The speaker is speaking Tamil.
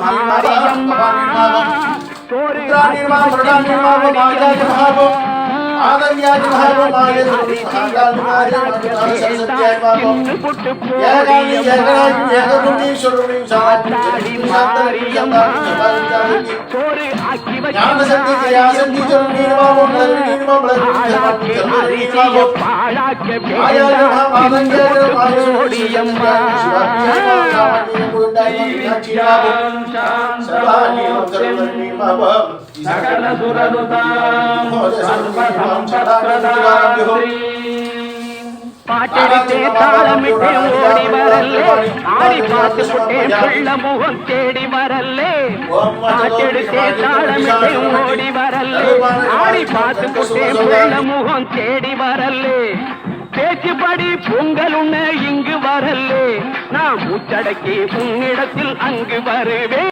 மாரியம்மா சோறு தின்னு புட்டு போடி சோறு ஆக்கி ஞானசக்தி கிரியாசக்தி சொல்லும் பாழாக்க சோடியம்மா சகல சுரனுதாம் சர்வசம்பத்ரதாத்ரி பாட்டெடுத்தே தாளமிட்டே ஓடி வரல்லே. ஆடி பார்த்து பிள்ள முகம் தேடி வரல்லே. பாட்டெடுத்தே தாளமிட்டே ஓடி வரல்லே. ஆடி பார்த்து புட்டேன் பிள்ள முகம் தேடி வரல்லே. பேச்சுப்படி பொங்கல் உண்ண இங்கு வரல்லே. நான் மூச்சடக்கி உன்னிடத்தில் அங்கு வருவேன்.